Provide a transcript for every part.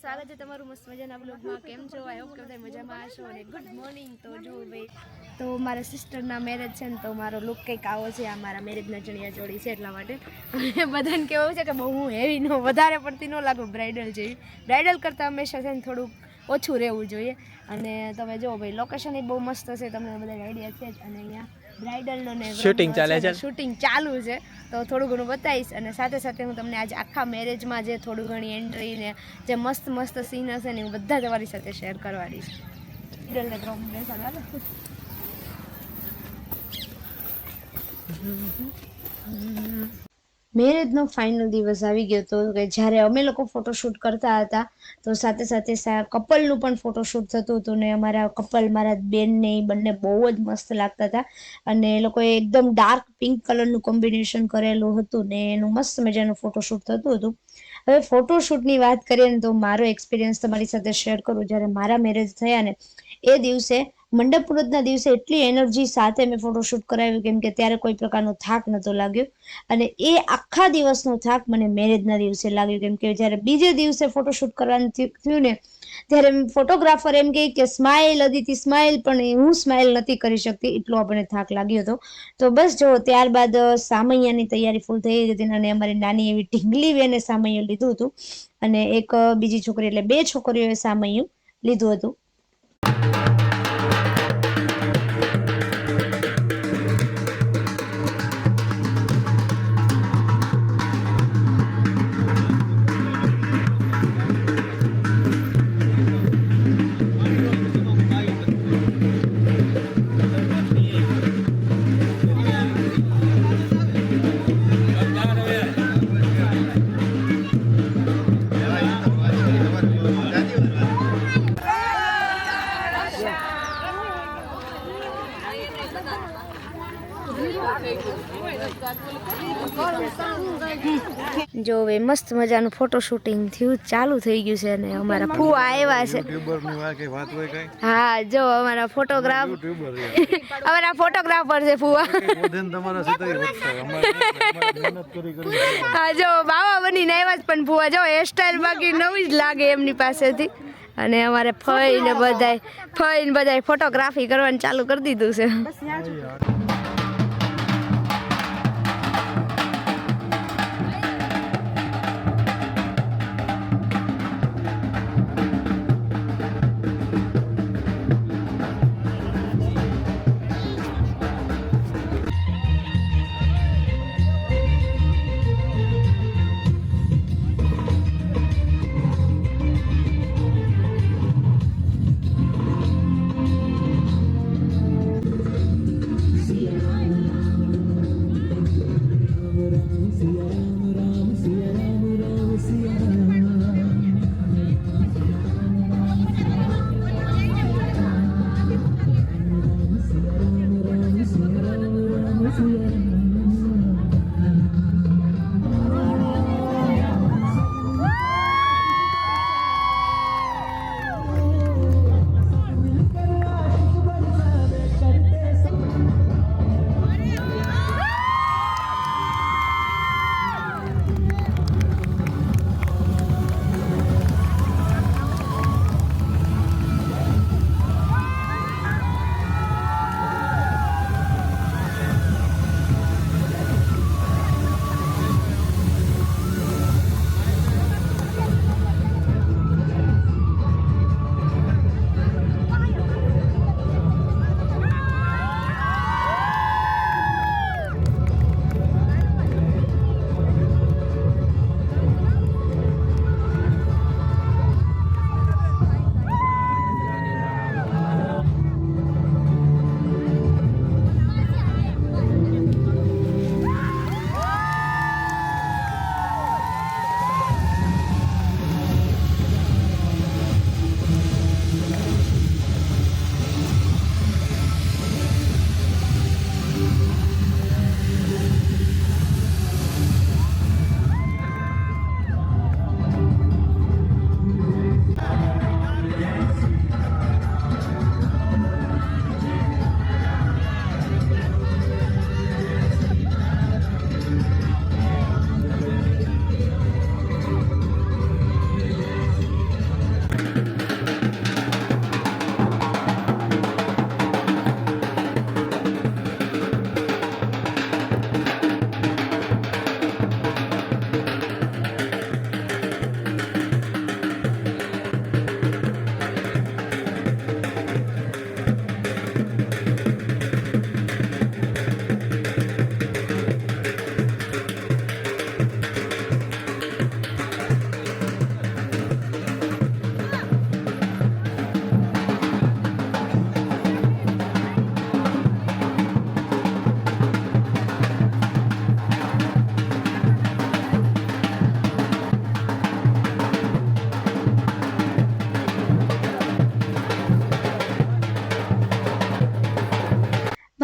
સ્વાગત છે તમારું મસ્ત મજાના બ્લોગમાં કેમ છો? આઈ હોપ કે બધા મજામાં હશો અને ગુડ મોર્નિંગ તો જો ભાઈ, તો મારા સિસ્ટરના મેરેજ છે ને, તો મારો લુક કંઈક આવો છે. આ મારા મેરેજના ચણિયા ચોળી છે એટલા માટે. અને બધાને કેવું છે કે બહુ હું હેવી ન, વધારે પડતી ન લાગુ બ્રાઇડલ જેવી. બ્રાઇડલ કરતાં હંમેશા છે ને, થોડુંક ઓછું રહેવું જોઈએ. અને તમે જુઓ ભાઈ લોકેશન એ બહુ મસ્ત છે, તમને બધા આઈડિયા છે જ. અને અહીંયા બ્રાઇડલનો ને શૂટિંગ ચાલે છે. શૂટિંગ ચાલુ છે. તો થોડું ઘણું બતાવીશ અને સાથે સાથે હું તમને આજે આખા મેરેજમાં જે થોડું ઘણી એન્ટ્રી ને જે મસ્ત મસ્ત સીન હશે ને હું બધા તમારી સાથે શેર કરવાની છે મેરેજનો ફાઇનલ દિવસ આવી ગયો હતો કે જ્યારે અમે લોકો ફોટોશૂટ કરતા હતા, તો સાથે સાથે કપલનું પણ ફોટોશૂટ થતું હતું ને અમારા કપલ મારા બેનને એ બંને બહુ જ મસ્ત લાગતા હતા. અને એ લોકોએ એકદમ ડાર્ક પિંક કલરનું કોમ્બિનેશન કરેલું હતું ને એનું મસ્ત મજાનું ફોટોશૂટ થતું હતું. હવે ફોટોશૂટની વાત કરીએ ને તો મારો એક્સપિરિયન્સ તમારી સાથે શેર કરું. જ્યારે મારા મેરેજ થયા ને એ દિવસે મંડપ મુહૂર્તના દિવસે એટલી એનર્જી સાથે મેં ફોટોશૂટ કરાવ્યું કેમ કે ત્યારે કોઈ પ્રકારનો થાક નહોતો લાગ્યો. અને એ આખા દિવસનો થાક મને મેરેજના દિવસે લાગ્યો કેમ કે જ્યારે બીજે દિવસે ફોટોશૂટ કરવાનું થયું ને, ત્યારે ફોટોગ્રાફર એમ કહે કે સ્માઇલ અદિતિ સ્માઇલ પણ હું સ્માઇલ નથી કરી શકતી, એટલો આપણને થાક લાગ્યો હતો. તો બસ જો, ત્યારબાદ સામૈયાની તૈયારી ફૂલ થઈ ગઈ હતી અને અમારી નાની એવી ઢીંગલી બેને સામૈયું લીધું હતું. અને એક બીજી છોકરી, એટલે બે છોકરીઓએ સામૈયું લીધું હતું. જો હવે મસ્ત મજાનું ફોટો શૂટિંગ થયું ચાલુ થઈ ગયું છે અને અમારા ફુવા આવ્યા છે. યુટ્યુબરની વાત કઈ વાત હોય કઈ? હા જો અમારા ફોટોગ્રાફ અમારા ફોટોગ્રાફર છે ફુવા. હા જો બાવા બનીને આવ્યા જ પણ ફુવા જો હેરસ્ટાઈલ બાકી નવી જ લાગે એમની પાસેથી. અને અમારે ફઈ ને બધાય ફઈ ને બધાય ફોટોગ્રાફી કરવાનું ચાલુ કરી દીધું છે.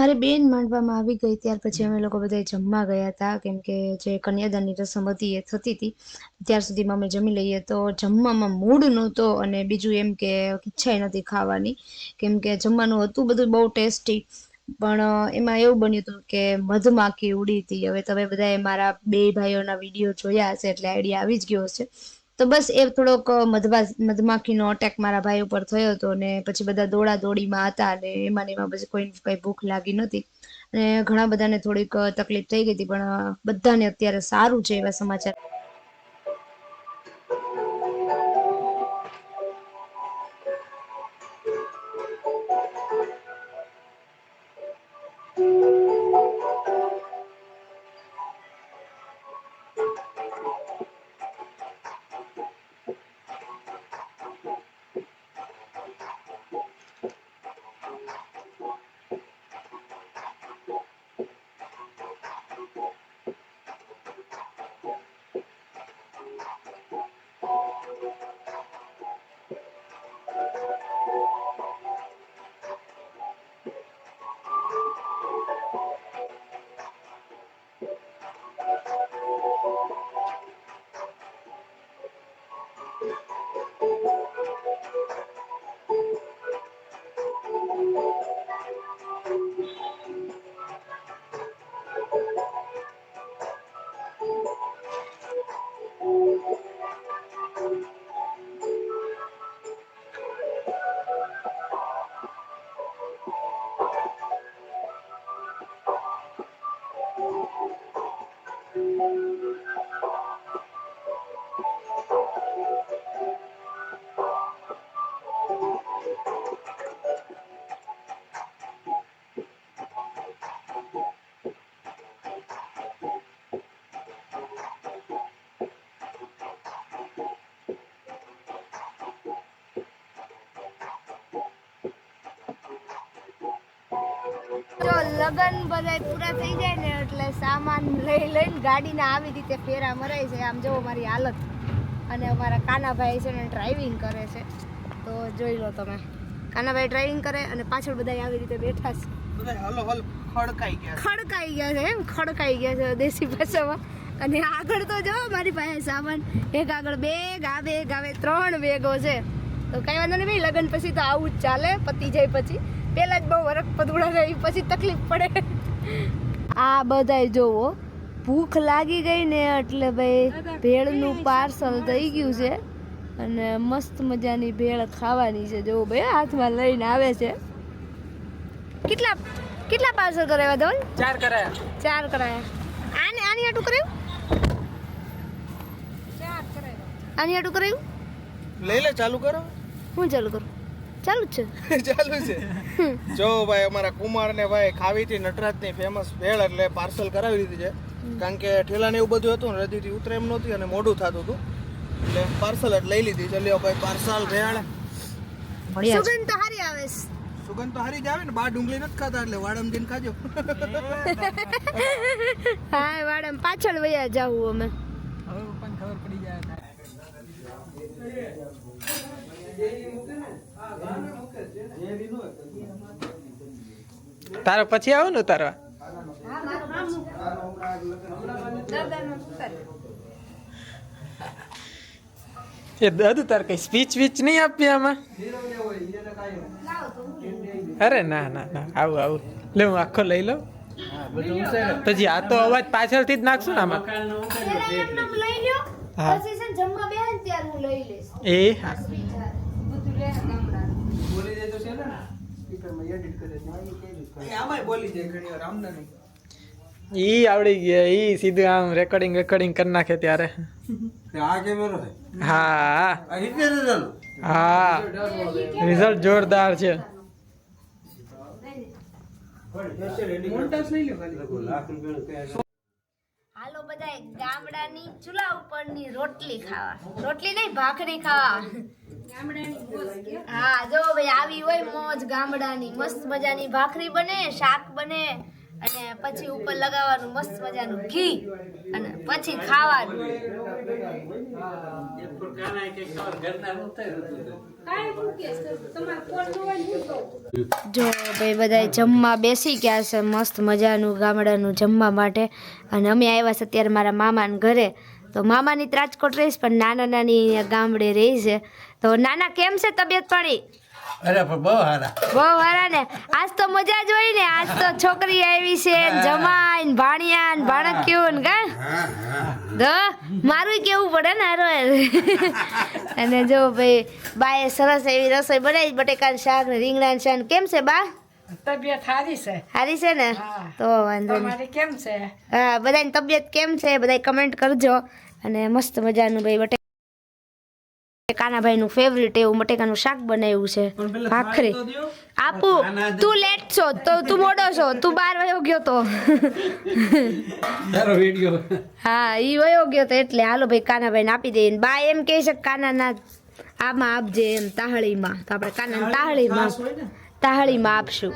મારી બેન માંડવામાં આવી ગઈ ત્યાર પછી અમે લોકો બધા જમવા ગયા હતા કેમ કે જે કન્યાદાનની રસમ હતી એ થતી હતી ત્યાર સુધીમાં અમે જમી લઈએ તો જમવામાં મૂડ નહોતો અને બીજું એમ કે ઈચ્છાય નથી ખાવાની. કેમ કે જમવાનું હતું બધું બહુ ટેસ્ટી. પણ એમાં એવું બન્યું હતું કે મધમાખી ઉડી હતી હવે તમે બધાએ મારા બે ભાઈઓના વીડિયો જોયા હશે એટલે આઈડિયા આવી જ ગયો હશે. તો બસ એ થોડોક મધવા મધમાખીનો અટેક મારા ભાઈ ઉપર થયો હતો અને પછી બધા દોડા દોડીમાં હતા અને એમાં ને એમાં પછી કોઈને કઈ ભૂખ લાગી નહોતી. અને ઘણા બધાને થોડીક તકલીફ થઈ ગઈ હતી, પણ બધાને અત્યારે સારું છે એવા સમાચાર. જો લગન બધા પૂરા થઈ જાય ને એટલે સામાન લઈ લઈને ગાડીને આવી રીતે ફેરા મરાય છે. આમ જો મારી હાલત. અને અમારા કાનાભાઈ છે ને ડ્રાઇવિંગ કરે છે. તો જોઈ લો તમે. કાનાભાઈ ડ્રાઇવિંગ કરે અને પાછળ બધા આવી રીતે બેઠા છે. ખડકાઈ ગયા ખડકાઈ ગયા છે એમ? ખડકાઈ ગયા છે દેશી ભાષામાં. અને આગળ તો જો મારી પાસે સામાન. એક આગળ બેગ આ બેગ આવે ત્રણ બેગો છે. તો કઈ વાંધો નહીં ભાઈ લગન પછી તો આવું જ ચાલે પતી જાય પછી. પહેલા જ બહુ વરખ પદુડા રહી પછી તકલીફ પડે. આ બધાય જોવો ભૂખ લાગી ગઈ ને એટલે ભાઈ ભેળનું પાર્સલ થઈ ગયું છે. અને મસ્ત મજાની ભેળ ખાવાની છે જોવો ભાઈ હાથમાં લઈને આવે છે. કેટલા કેટલા પાર્સલ કરાવ્યા ધવલ? ચાર કરાયા. ચાર કરાયા. આને આની આટું કરાયું. આની આટું કરાયું? લઈ લે ચાલુ કરો. હું ચાલુ કરું? ચાલુ જ છે. ચાલુ છે. જો ભાઈ અમારા કુમાર ને ભાઈ ખાવી નટરાજની નટરાજની ફેમસ ભેળ એટલે પાર્સલ કરાવી દીધી છે. કારણ કે ઠેલા ને એવું બધું હતું ને રદીથી ઉતરે એમ નહોતી અને મોડું થતું હતું. એટલે પાર્સલ જ લઈ લીધી ચલ્યો ભાઈ પાર્સલ ભેળ. સુગંધ તો હારી આવે સુગંધ તો હારી જ આવે ને બા ડુંગળી નથી ખાતા એટલે વાડમ જઈને ખાજો. હા વાડમ. પાછળ વયા જાવું અમે. હવે પણ ખબર પડી જાય. તારે પછી આવો ને ઉતારવા. એ દાદુ તાર કઈ સ્પીચ વીચ નહીં આપી આમાં? અરે ના ના ના, આવું આવું. લે, હું આખો લઈ લઉં. પછી આ તો અવાજ પાછળથી જ નાખશું ને આમાં. હા. એ હા. છે. સ્પીકરમાં એડિટ આમાંય બોલી જાય ઘણી વાર આમને નહીં. ઈ આવડી ગયા ઈ સીધું આમ રેકોર્ડિંગ રેકોર્ડિંગ કરી નાખે ત્યારે. આ કેમેરો છે? હા. આ હા. રિઝલ્ટ જોરદાર છે. મોન્ટાસ લઈ લો ખાલી લાખ રૂપિયાનું કઈ હાલો બધા ગામડાની ચૂલા ઉપરની રોટલી ખાવા. રોટલી નહીં ભાખરી ખાવા. હા, જો ભાઈ, આવી હોય મોજ ગામડાની, મસ્ત મજાની ભાખરી બને, શાક બને, અને પછી ઉપર લગાવવાનું મસ્ત મજાનું ઘી, અને પછી ખાવાનું. જો ભાઈ બધા જમવા બેસી ગયા છે, મસ્ત મજાનું ગામડાનું જમવા માટે. અને અમે આવ્યા છે અત્યારે મારા મામાના ઘરે. તો મામાની તો રાજકોટ રહીશ પણ નાના નાની ગામડે રહી છે. તો નાના કેમ છે તબિયત પાણી? અરે પણ બહુ બહુ હારા ને? આજ તો મજા જ હોય ને આજ તો છોકરી આવી છે ને જમાઈ ને ભાણિયા ને ભાણક્યું ને કા તો મારું કેવું પડે ને હારો અને જો ભાઈ બાએ સરસ એવી રસોઈ બનાવી બટેકાનું શાક ને રીંગણાનું શાક કેમ છે બા? તબિયત સારી છે? સારી છે ને? તો વાંધો નહીં. તમારી કેમ છે? હા બધાની તબિયત કેમ છે? બધા કમેન્ટ કરજો. અને મસ્ત મજાનું ભાઈ બટે કાનાભાઈ નું ફેવરિટ એવું બટેકાનું શાક બનાવ્યું છે. ભાખરી. આપું તું લેટ છો. તો તું મોડો છો. તું બાર વયો ગયો તો. તારો વીડિયો હા ઈ વયો ગયો તો એટલે હાલો ભાઈ કાનાભાઈ ને આપી દઈએ. બા એમ કહે છે કે કાના ના આમાં આપજે એમ તાહળીમાં. તો આપણે કાના તાહળીમાં તાહળીમાં આપશું.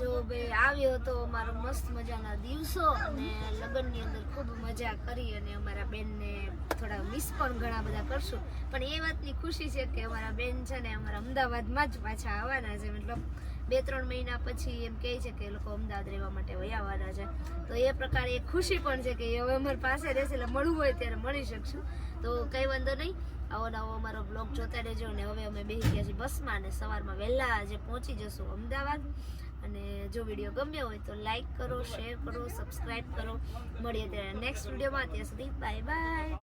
જો ભાઈ આવ્યો હતો અમારો મસ્ત મજાના દિવસો અને લગ્નની અંદર ખૂબ મજા કરી અને અમારા બેનને થોડા મિસ પણ ઘણા બધા કરશું. પણ એ વાતની ખુશી છે કે અમારા બેન છે ને અમારા અમદાવાદમાં જ પાછા આવવાના છે. મતલબ બે, ત્રણ મહિના પછી એમ કહે છે કે એ લોકો અમદાવાદ રહેવા માટે વહી આવવાના છે. તો એ પ્રકારે એ ખુશી પણ છે કે હવે અમારી પાસે રહેશે એટલે મળવું હોય ત્યારે મળી શકશું. તો કંઈ વાંધો નહીં. આવો નવો અમારો બ્લોગ જોતા રહેજો અને હવે અમે બેસી ગયા છીએ બસમાં અને સવારમાં વહેલા આજે પહોંચી જશું અમદાવાદ. અને જો વીડિયો ગમ્યો હોય તો લાઈક કરો શેર કરો સબસ્ક્રાઈબ કરો. મળીએ ત્યારે નેક્સ્ટ વિડીયોમાં. ત્યાં સુધી બાય બાય